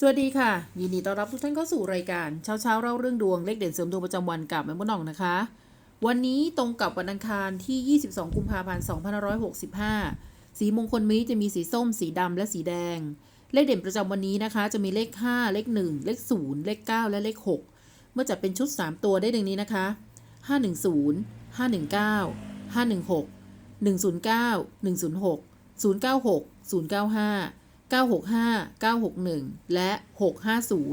สวัสดีค่ะ ยินดีต้อนรับทุกท่านเข้าสู่รายการเช้าเช้าๆเล่าเรื่องดวงเลขเด่นเสริมดวงประจำวันกับแม่มดหน่องนะคะ วันนี้ตรงกับวันอังคารที่ 22 กุมภาพันธ์ 2565 สีมงคลมีจะมีสีส้ม สีดำและสีแดง เลขเด่นประจำวันนี้นะคะ จะมีเลข 5 เลข 1 เลข 0 เลข 9 และเลข 6 เมื่อจัดเป็นชุด 3 ตัวได้ดังนี้นะคะ 510 519 516 109 106 096 095 965 961 และ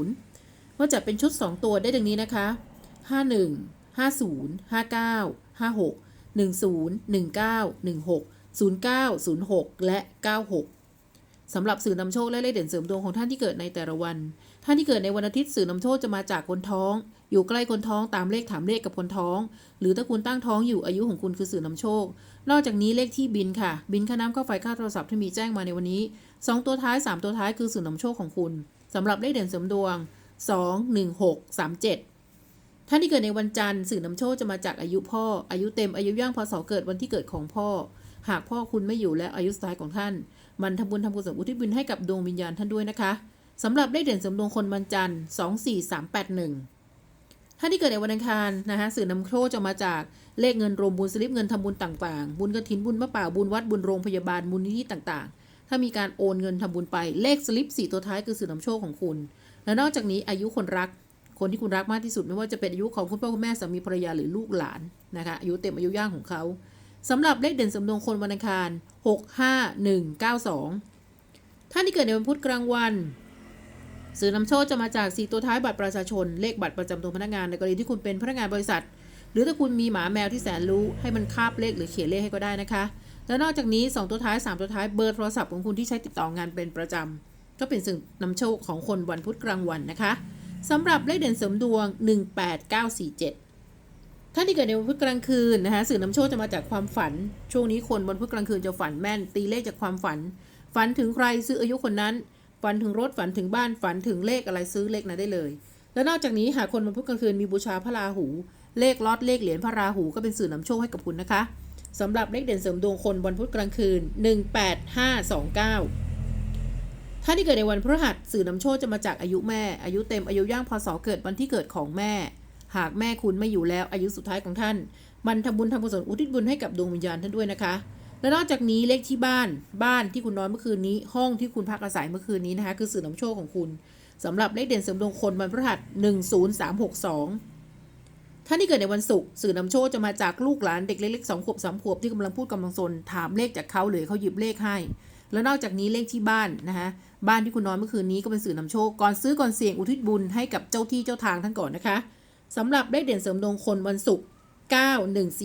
650 ว่าจะเป็นชุด 2 ตัวได้ดังนี้นะคะ 51 50 59 56 10 19 16 09 06 และ 96 สำหรับสื่อนำโชคและเลขเด่นเสริมดวงของท่านที่เกิดในแต่ละวัน ท่านที่เกิดในวันอาทิตย์สื่อนำโชคจะมาจากคนท้อง อยู่ใกล้คนท้องตามเลขถามเลขกับคนท้อง หรือถ้าคุณตั้งท้องอยู่อายุของคุณคือสื่อนำโชค นอกจากนี้เลขที่บินค่ะ บินค่าน้ำค่าไฟค่าโทรศัพท์ที่มีแจ้งมาในวันนี้ 2 ตัวท้าย 3 ตัวท้ายคือสื่อนำโชคของคุณสำหรับเลขเด่นเสริมดวง 2 1 6 3 7 ท่านที่เกิดในวันจันทร์สื่อนำโชคจะมาจากอายุพ่อ อายุเต็มอายุย่างพศเกิดวันที่เกิดของพ่อ หากพ่อคุณไม่อยู่และอายุสุดท้ายของท่าน มันทำบุญทำกุศลอุทิศบุญให้กับดวงวิญญาณท่านด้วยนะคะสำหรับเลขเด่นสมดวงคนวันจันทร์2 4 3 8 1 ท่านที่เกิดในวันอังคารนะคะสื่อนำโชคจะมาจากเลขเงินรวมบุญสลิปเงินทำบุญต่างๆ บุญกระถินบุญมะป่าบุญวัดบุญโรงพยาบาลบุญนิธิต่างๆ ถ้ามีการโอนเงินทำบุญไปเลขสลิป4ตัวท้ายคือสื่อนำโชคของคุณ และนอกจากนี้อายุคนรักคนที่คุณรักมากที่สุดไม่ว่าจะเป็นอายุของคุณพ่อคุณแม่สามีภรรยาหรือลูกหลานนะคะอายุเต็มอายุย่างของเขา สำหรับเลขเด่นสมดวงคนวันอังคาร 6 5 1 9 2 ท่านที่เกิดในวันพุธกลางวัน สื่อนำโชคจะมาจากสีตัวท้ายบัตรประชาชน เลขบัตรประจำตัวพนักงานในกรณีที่คุณเป็นพนักงานบริษัท หรือถ้าคุณมีหมาแมวที่แสนรู้ให้มันคาบเลขหรือเขียนเลขให้ก็ได้นะคะ แล้วนอกจากนี้ 2 ตัวท้าย 3 ตัวท้ายเบอร์โทรศัพท์ของคุณที่ใช้ติดต่องานเป็นประจำก็เป็นสิ่งนำโชคของคนวันพุธกลางวันนะคะสำหรับเลขเด่นเสริมดวง 18947 ท่านที่เกิดในวันพุธกลางคืนนะคะสื่อนำโชคจะมาจากความฝัน ช่วงนี้คนวันพุธกลางคืนจะฝันแม่น ตีเลขจากความฝัน ฝันถึงใครซื้ออายุคนนั้น ฝันถึงรถฝันถึงบ้านฝันถึงเลขอะไรซื้อเลขนั้นได้เลย แล้วนอกจากนี้หากคนวันพุธกลางคืนมีบูชาพระราหู เลขลอตเลขเหรียญพระราหูก็เป็นสื่อนำโชคให้กับคุณนะคะสำหรับเลขเด่นเสริมดวงคนวันพุธกลางคืน 18529 ท่านที่เกิดในวันพฤหัสสื่อนำโชคจะมาจากอายุแม่ อายุเต็มอายุย่างพศเกิดวันที่เกิดของแม่ หากแม่คุณไม่อยู่แล้วอายุสุดท้ายของท่าน มันทำบุญทำกุศลอุทิศบุญให้กับดวงวิญญาณท่านด้วยนะคะ และนอกจากนี้เลขที่บ้านบ้านที่คุณนอนเมื่อคืนนี้ ห้องที่คุณพักอาศัยเมื่อคืนนี้นะคะ คือสื่อนำโชคของคุณสำหรับเลขเด่นเสริมดวงคนวันพฤหัส10362ท่านที่เกิดในวันศุกร์สื่อนำโชคจะมาจากลูกหลานเด็กเล็กๆสองขวบสามขวบที่กำลังพูดกำลังสนถามเลขจากเขาหรือเขาหยิบเลขให้ แล้วนอกจากนี้เลขที่บ้านนะคะบ้านที่คุณนอนเมื่อคืนนี้ก็เป็นสื่อนำโชคก่อนซื้อก่อนเสี่ยงอุทิศบุญให้กับเจ้าที่เจ้าทางท่านก่อนนะคะ สำหรับเลขเด่นเสริมดวงคนวันศุกร์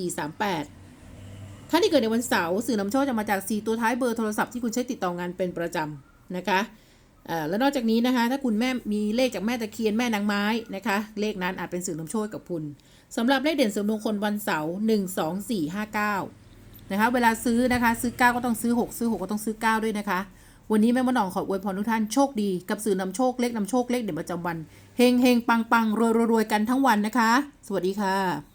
91438ท่านที่เกิดในวันเสาร์สื่อนำโชคจะมาจาก 4 ตัวท้ายเบอร์โทรศัพท์ที่คุณใช้ติดต่องานเป็นประจำนะคะและนอกจากนี้นะคะ ถ้าคุณแม่มีเลขจากแม่ตะเคียนแม่นางไม้นะคะ เลขนั้นอาจเป็นสื่อนำโชคกับคุณสำหรับเลขเด่นเสริมดวงคนวันเสาร์1 2 4 5 9 นะคะ เวลาซื้อนะคะ ซื้อ 9 ก็ต้องซื้อ 6 ซื้อ 6 ก็ต้องซื้อ 9 ด้วยนะคะ วันนี้แม่มดนองขออวยพรทุกท่านโชคดีกับสื่อนำโชคเลขนำโชคเลขเด่นประจำวันเฮงเฮงปังปังรวยรวยรวยกันทั้งวันนะคะ สวัสดีค่ะ